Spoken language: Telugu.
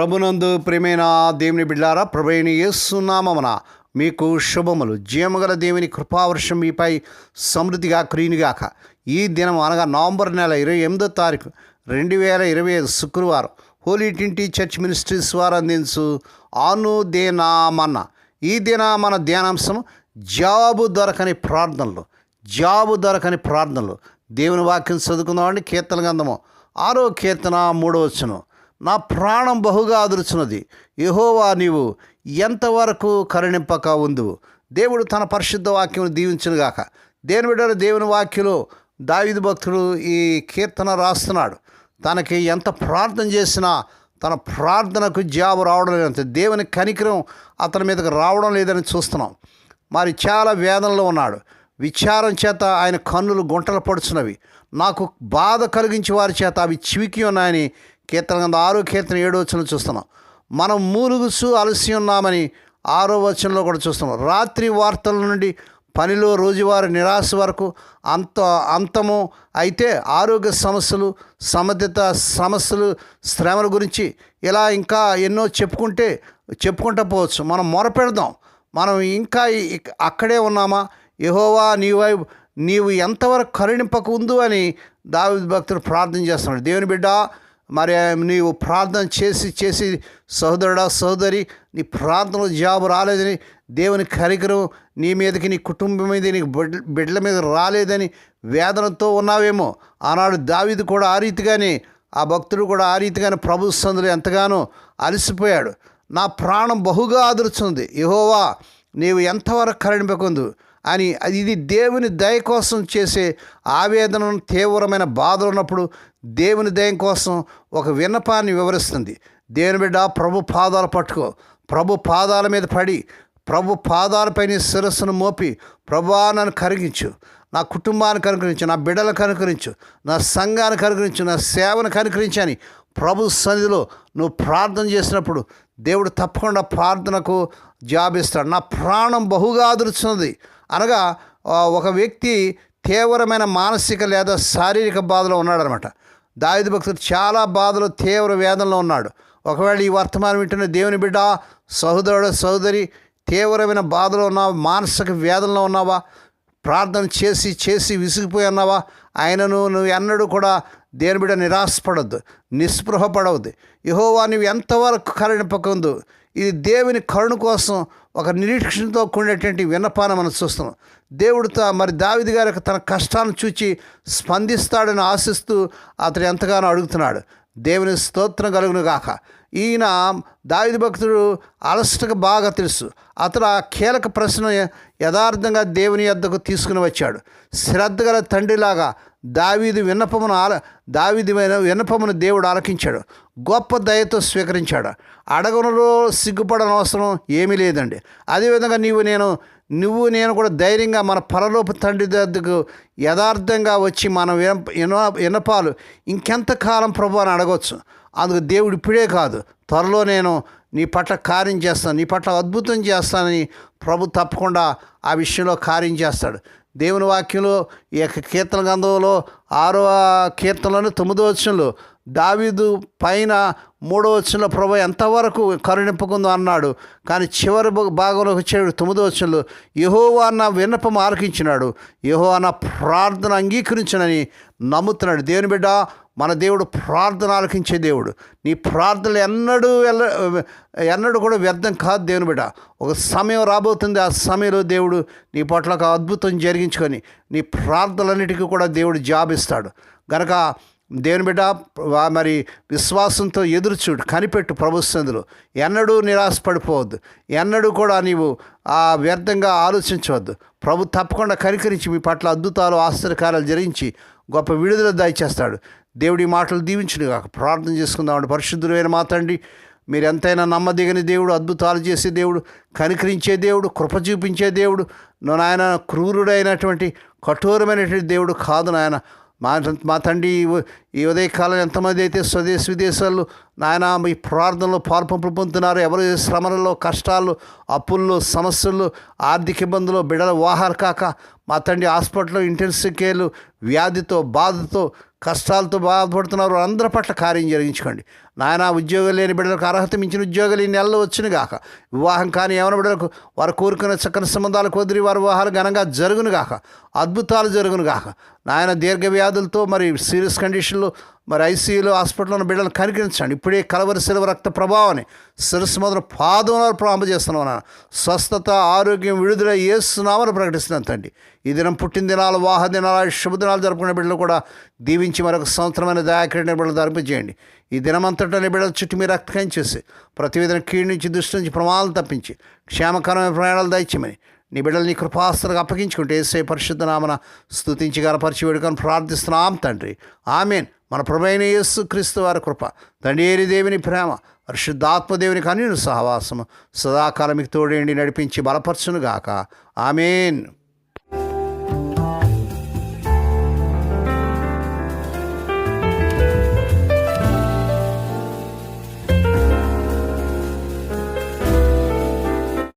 ప్రభునందు ప్రేమైన దేవుని బిడ్డారా ప్రభుని యేసునామమున మీకు శుభములు. జీవగల దేవుని కృపావర్షం మీపై సమృద్ధిగా క్రీనిగాక. ఈ దినం అనగా నవంబర్ నెల ఇరవై ఎనిమిదో తారీఖు రెండు వేల ఇరవై ఐదు శుక్రవారం హోలీ టింటి చర్చ్ మినిస్ట్రీస్ వారు అందించు ఆను దేనామన్న ఈ దిన మన ధ్యానాంశం జాబు దొరకని ప్రార్థనలు. జాబు దొరకని ప్రార్థనలు. దేవుని వాక్యం చదువుకుందామండి కీర్తన గంధము ఆరో కీర్తన మూడో వచ్చును నా ప్రాణం బహుగా అదురుచున్నది. యహోవా నీవు ఎంతవరకు కరుణింపక ఉందు. దేవుడు తన పరిశుద్ధ వాక్యం దీవించునుగాక దేని బిడ్డలు దేవుని వాక్యలో దావిదు భక్తుడు ఈ కీర్తన రాస్తున్నాడు. తనకి ఎంత ప్రార్థన చేసినా తన ప్రార్థనకు జాబు రావడం లేదంటే దేవుని కనికరం అతని మీదకి రావడం లేదని చూస్తున్నాం. మరి చాలా వేదనలో ఉన్నాడు. విచారం చేత ఆయన కన్నులు గుంటలు పడుచున్నవి. నాకు బాధ కలిగించే వారి చేత అవి చివికి ఉన్నాయని కీర్తన గంధ ఆరో కీర్తన ఏడో వచనం చూస్తున్నాం. మనం మూలుగుసు అలసి ఉన్నామని ఆరో వచనంలో కూడా చూస్తున్నాం. రాత్రి వార్తల నుండి పనిలో రోజువారి నిరాశ వరకు అంత అంతము అయితే ఆరోగ్య సమస్యలు సమర్థత సమస్యలు శ్రమల గురించి ఇలా ఇంకా ఎన్నో చెప్పుకుంటే చెప్పుకుంటూ పోవచ్చు. మనం మొరపెడదాం. మనం ఇంకా అక్కడే ఉన్నామా? యహోవా నీవై నీవు ఎంతవరకు కరుణింపకు ఉందు అని దావి భక్తుడు ప్రార్థన చేస్తున్నాడు దేవుని బిడ్డ మరి నీవు ప్రార్థన చేసి చేసి సహోదరుడా సహోదరి నీ ప్రార్థనలో జాబు రాలేదని దేవుని కరికరం నీ మీదకి నీ కుటుంబం మీద నీ బిడ్డల మీద రాలేదని వేదనతో ఉన్నావేమో. ఆనాడు దావిది కూడా ఆ రీతిగానే ఆ భక్తుడు కూడా ఆ రీతిగానే ప్రభు సందులు ఎంతగానో అలసిపోయాడు. నా ప్రాణం బహుగా ఆదురుచుంది. యహోవా నీవు ఎంతవరకు కరుణింపకుందు. అని అది ఇది దేవుని దయ కోసం చేసే ఆవేదన తీవ్రమైన బాధలు ఉన్నప్పుడు దేవుని దయ కోసం ఒక విన్నపాన్ని వివరిస్తుంది. దేవుని బిడ్డ ప్రభు పాదాలు పట్టుకో. ప్రభు పాదాల మీద పడి ప్రభు పాదాలపైన శిరస్సును మోపి ప్రభువా నన్ను కరిగించు నా కుటుంబాన్ని కనుకరించు నా బిడ్డలను కనుకరించు నా సంఘాన్ని కనుకరించు నా సేవను కనుకరించని ప్రభు సన్నిధిలో నువ్వు ప్రార్థన చేసినప్పుడు దేవుడు తప్పకుండా ప్రార్థనకు జాబిస్తాడు. నా ప్రాణం బహుగా అదురుచున్నది. అనగా ఒక వ్యక్తి తీవ్రమైన మానసిక లేదా శారీరక బాధలో ఉన్నాడనమాట. దావిది భక్తుడు చాలా బాధలు తీవ్ర వేదనలో ఉన్నాడు. ఒకవేళ ఈ వర్తమానం వింటున్న దేవుని బిడ్డ సహోదరుడు సహోదరి తీవ్రమైన బాధలో ఉన్నావా మానసిక వేదనలో ఉన్నావా ప్రార్థన చేసి చేసి విసిగిపోయి ఉన్నావా ఆయనను నువ్వు ఎన్నడూ కూడా దేని బిడ్డ నిరాశపడద్దు నిస్పృహపడవద్దు. యహోవా నువ్వు ఎంతవరకు కరుణింపకుందు ఇది దేవుని కరుణ కోసం ఒక నిరీక్షణతో కూడినటువంటి విన్నపాన్ని మనం చూస్తున్నాం. దేవుడితో మరి దావిది గారికి తన కష్టాన్ని చూచి స్పందిస్తాడని ఆశిస్తూ అతడు ఎంతగానో అడుగుతున్నాడు. దేవుని స్తోత్రం కలుగును గాక. ఈయన దావిది భక్తుడు అలసటకు బాగా తెలుసు. అతడు ఆ కీలక ప్రశ్న యథార్థంగా దేవుని యొద్దకు తీసుకుని వచ్చాడు. శ్రద్ధగల తండ్రిలాగా దావీది విన్నపమును ఆల దావీదిమైన విన్నపమును దేవుడు ఆలకించాడు. గొప్ప దయతో స్వీకరించాడు. అడగనులో సిగ్గుపడని అవసరం ఏమీ లేదండి. అదేవిధంగా నీవు నేను నువ్వు నేను కూడా ధైర్యంగా మన పరలోపు తండ్రి దగ్గరకు యథార్థంగా వచ్చి మనం విన వినపాలు ఇంకెంతకాలం ప్రభు అని అడగవచ్చు అందుకు దేవుడు ఇప్పుడే కాదు త్వరలో నేను నీ పట్ల కార్యం చేస్తాను నీ పట్ల అద్భుతం చేస్తానని ప్రభు తప్పకుండా ఆ విషయంలో కార్యం చేస్తాడు. దేవుని వాక్యంలో ఈ యొక్క కీర్తన గంధంలో ఆరో కీర్తనలోని తొమ్మిదో వచ్చంలో దావీదు పైన మూడో వచ్చంలో ప్రభు ఎంతవరకు కరుణింపుకుందో అన్నాడు. కానీ చివరి భా- భాగంలో వచ్చాడు తొమ్మిదో వచ్చంలో యహోవా నా విన్నపం ఆలకించినాడు. యహోవా నా ప్రార్థన అంగీకరించనని నమ్ముతున్నాడు. దేవుని బిడ్డ మన దేవుడు ప్రార్థన ఆలకించే దేవుడు. నీ ప్రార్థనలు ఎన్నడూ ఎల్ల ఎన్నడూ కూడా వ్యర్థం కాదు దేవుని బిడ్డ. ఒక సమయం రాబోతుంది ఆ సమయంలో దేవుడు నీ పట్ల ఒక అద్భుతం జరిగించుకొని నీ ప్రార్థనలన్నిటికీ కూడా దేవుడు జాబిస్తాడు. గనక దేవుని బిడ్డ మరి విశ్వాసంతో ఎదురు చూడు కనిపెట్టు ప్రభుత్వంలో ఎన్నడూ నిరాశపడిపోవద్దు. ఎన్నడూ కూడా నీవు ఆ వ్యర్థంగా ఆలోచించవద్దు. ప్రభు తప్పకుండా కనికరించి మీ పట్ల అద్భుతాలు ఆశ్చర్యకారాలు జరిగించి గొప్ప విడుదల దయచేస్తాడు. దేవుడి మాటలు దీవించును కాక ప్రార్థన చేసుకుందామండి. పరిశుద్ధులైన మా తండ్రి మీరు ఎంతైనా నమ్మదగిన దేవుడు అద్భుతాలు చేసే దేవుడు కనికరించే దేవుడు కృప చూపించే దేవుడు నాయన క్రూరుడైనటువంటి కఠోరమైనటువంటి దేవుడు కాదు నాయన. మా మా తండ్రి ఈ ఉదయకాలం ఎంతమంది అయితే స్వదేశ విదేశాల్లో నాయన మీ ప్రార్థనలో పాల్పంపులు పొందుతున్నారు ఎవరు శ్రమలలో కష్టాలు అప్పుల్లో సమస్యలు ఆర్థిక ఇబ్బందులు బిడ్డల వాహాలు కాక మా తండ్రి హాస్పిటల్లో ఇంటెన్సివ్ కేర్లు వ్యాధితో బాధతో కష్టాలతో బాధపడుతున్నారు అందరి పట్ల కార్యం జరిగించుకోండి. నాయన ఉద్యోగం లేని బిడ్డలకు అర్హత మించిన ఉద్యోగాలు ఈ నెలలో వచ్చిన గాక వివాహం కానీ ఏమైనా బిడ్డలకు వారు కోరుకున్న చక్కని సంబంధాలు కుదిరి వారి వివాహాలు ఘనంగా జరుగును గాక అద్భుతాలు జరుగును గాక. నాయన దీర్ఘ వ్యాధులతో మరి సీరియస్ కండిషన్లో మరి ఐసీయూలో హాస్పిటల్లో ఉన్న బిడ్డలను కనికరించండి. ఇప్పుడే కలవరి శిలవ రక్త ప్రభావాన్ని శిరస్సు మొదలు పాదంలో ప్రారంభజేస్తున్నాం నాన్న. స్వస్థత ఆరోగ్యం విడుదల ఏసునామని ప్రకటిస్తున్నాను తండ్రి. ఈ దినం పుట్టినదినాలు వాహదినాలు వాహ దినాలు శుభదినాలు జరుపుకునే బిడ్డలు కూడా దీవించి మరొక సంవత్సరమైన దయాకరణ బిడ్డలు ధరింపజేయండి ఈ దినమంతటా బిడ్డల చుట్టూ మీరు రక్తకం చేసి ప్రతివేదన కీడు నుంచి దృష్టి నుంచి ప్రమాదాలు తప్పించి క్షేమకరమైన ప్రయాణాలు దయచేయమని నీ బిడ్డల్ని కృపాస్తులుగా అప్పగించుకుంటే ఏసే పరిశుద్ధ నామన స్థుతించి గనపరిచి వేడుకొని ప్రార్థిస్తున్నాం తండ్రి. ఆమెన్. మన ప్రభైన యేసు క్రీస్తు వారి కృప దండేరి దేవుని ప్రేమ పరిశుద్ధాత్మదేవుని కన్యుని సహవాసము సదాకాలం మీకు తోడేండి నడిపించి బలపరచునుగాక. ఆమెన్.